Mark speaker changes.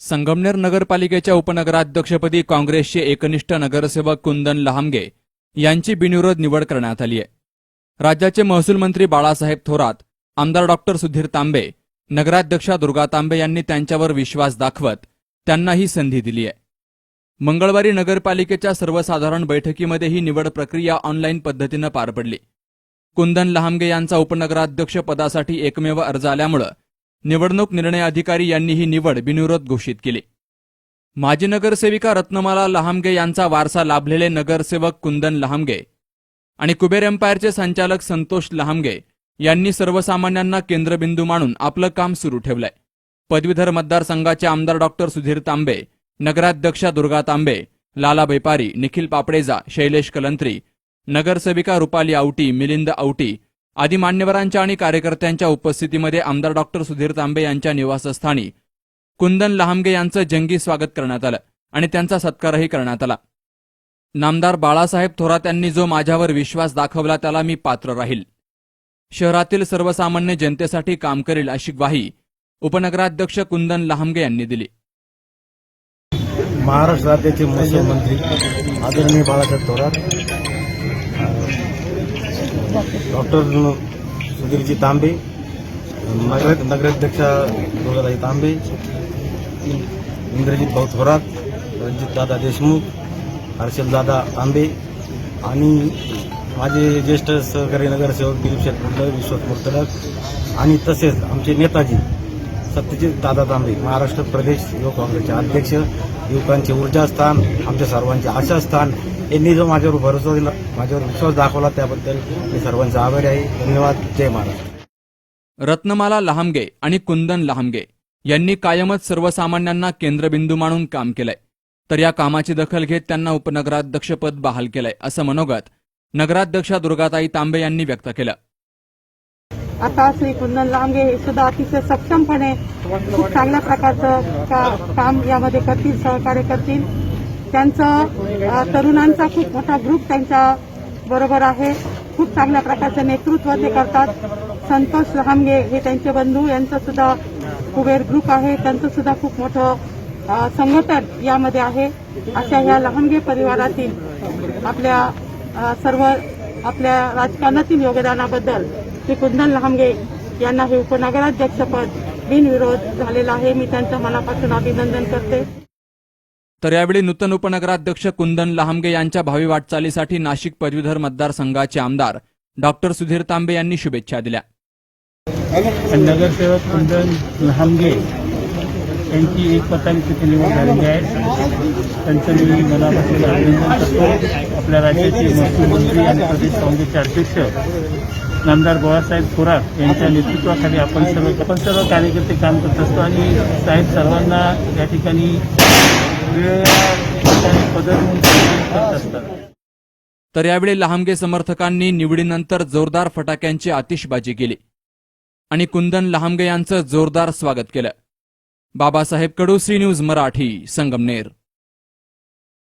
Speaker 1: संगमनेर नगरपालिकेच्या उपनगराध्यक्षपदी काँग्रेसचे एकनिष्ठ नगरसेवक कुंदन लहामगे यांची बिनविरोध निवड करण्यात आली आहे. राज्याचे महसूल मंत्री बाळासाहेब थोरात आमदार डॉक्टर सुधीर तांबे नगराध्यक्षा दुर्गा तांबे यांनी त्यांच्यावर विश्वास दाखवत त्यांना ही संधी दिली आहे. मंगळवारी नगरपालिकेच्या सर्वसाधारण बैठकीमध्ये ही निवड प्रक्रिया ऑनलाईन पद्धतीनं पार पडली. कुंदन लहामगे यांचा उपनगराध्यक्ष पदासाठी एकमेव अर्ज आल्यामुळं निवडणूक निर्णय अधिकारी यांनी ही निवड बिनविरोध घोषित केली. माजी नगरसेविका रत्नमाला लहामगे यांचा वारसा लाभलेले नगरसेवक कुंदन लहामगे आणि कुबेर एम्पायरचे संचालक संतोष लहामगे यांनी सर्वसामान्यांना केंद्रबिंदू मानून आपलं काम सुरू ठेवलंय. पदवीधर मतदारसंघाचे आमदार डॉक्टर सुधीर तांबे नगराध्यक्षा दुर्गा तांबे लाला बेपारी निखिल पापडेजा शैलेश कलंत्री नगरसेविका रुपाली आवटी मिलिंद आवटी आदी मान्यवरांच्या आणि कार्यकर्त्यांच्या उपस्थितीमध्ये आमदार डॉक्टर सुधीर तांबे यांच्या निवासस्थानी कुंदन लहामगे यांचं जंगी स्वागत करण्यात आलं आणि त्यांचा सत्कारही करण्यात आला. नामदार बाळासाहेब थोरात यांनी जो माझ्यावर विश्वास दाखवला त्याला मी पात्र राहील. शहरातील सर्वसामान्य जनतेसाठी काम करेल अशी ग्वाही उपनगराध्यक्ष कुंदन लहामगे यांनी दिली.
Speaker 2: महाराष्ट्र राज्याचे महसूल मंत्री आदरणीय बाळासाहेब थोरात डॉक्टर सुधीरजी तांबे नगर नगराध्यक्षा दुर्गाताई तांबे इंद्रजित भाऊ थोरात रणजितदादा देशमुख हर्षलदादा तांबे आणि माझे ज्येष्ठ सहकारी नगरसेवक दिलीप शेठ मुर्तडक विश्वास मुर्तडक आणि तसेच आमचे नेताजी सत्यजित दादा तांबे महाराष्ट्र प्रदेश युवक काँग्रेसचे अध्यक्ष युवकांचे ऊर्जास्थान आमच्या सर्वांचे आशास्थान यांनी जो माझ्यावर भरोसा दिला माझ्यावर विश्वास दाखवला त्याबद्दल मी सर्वांचा आभारी आहे. धन्यवाद. जय महाराष्ट्र
Speaker 1: रत्नमाला लहामगे आणि कुंदन लहामगे यांनी कायमच सर्वसामान्यांना केंद्रबिंदू मानून काम केलंय. तर या कामाची दखल घेत त्यांना उपनगराध्यक्षपद बहाल केलंय असं मनोगत नगराध्यक्षा दुर्गाताई तांबे यांनी व्यक्त केलं.
Speaker 3: आता श्री कुंदन लांगे हे सुद्धा अतिशय सक्षमपणे खूप चांगल्या प्रकारचं काम यामध्ये करतील सहकार्य करतील. त्यांचं तरुणांचा खूप मोठा ग्रुप त्यांच्या बरोबर आहे. खूप चांगल्या प्रकारचं नेतृत्व ते करतात. संतोष लहामगे हे त्यांचे बंधू यांचं सुद्धा कुबेर ग्रुप आहे. त्यांचं सुद्धा खूप मोठं संघटन यामध्ये आहे. अशा ह्या लहामगे परिवारातील आपल्या सर्व आपल्या राजकारणातील योगदानाबद्दल श्री कुंदन लहामगे यांना हे उपनगराध्यक्षपद बिनविरोध झालेलं आहे. मी त्यांचं मनापासून अभिनंदन करते.
Speaker 1: तर यावेळी नूतन उपनगराध्यक्ष कुंदन लहामगे यांच्या भावी वाटचालीसाठी नाशिक पदवीधर मतदारसंघाचे आमदार डॉक्टर सुधीर तांबे यांनी शुभेच्छा दिल्या.
Speaker 4: नगरसेवक कुंदन लहामगे यांची एक मताने तिथे निवड झालेली आहे. त्यांचं मी मनापासून अभिनंदन करतो. आपल्या राज्याचे महसूल मंत्री आणि प्रदेश काँग्रेसचे अध्यक्ष नामदार बाळासाहेब थोरात यांच्या नेतृत्वाखाली आपण सर्व आपण सर्व कार्यकर्ते काम करत असतो आणि साहेब सर्वांना या ठिकाणी
Speaker 1: तर यावेळी लहामगे समर्थकांनी निवडीनंतर जोरदार फटाक्यांची आतिषबाजी केली. आणि कुंदन लहामगे यांचं जोरदार स्वागत केलं. Babasaheb Kadu C news Marathi Sangamner.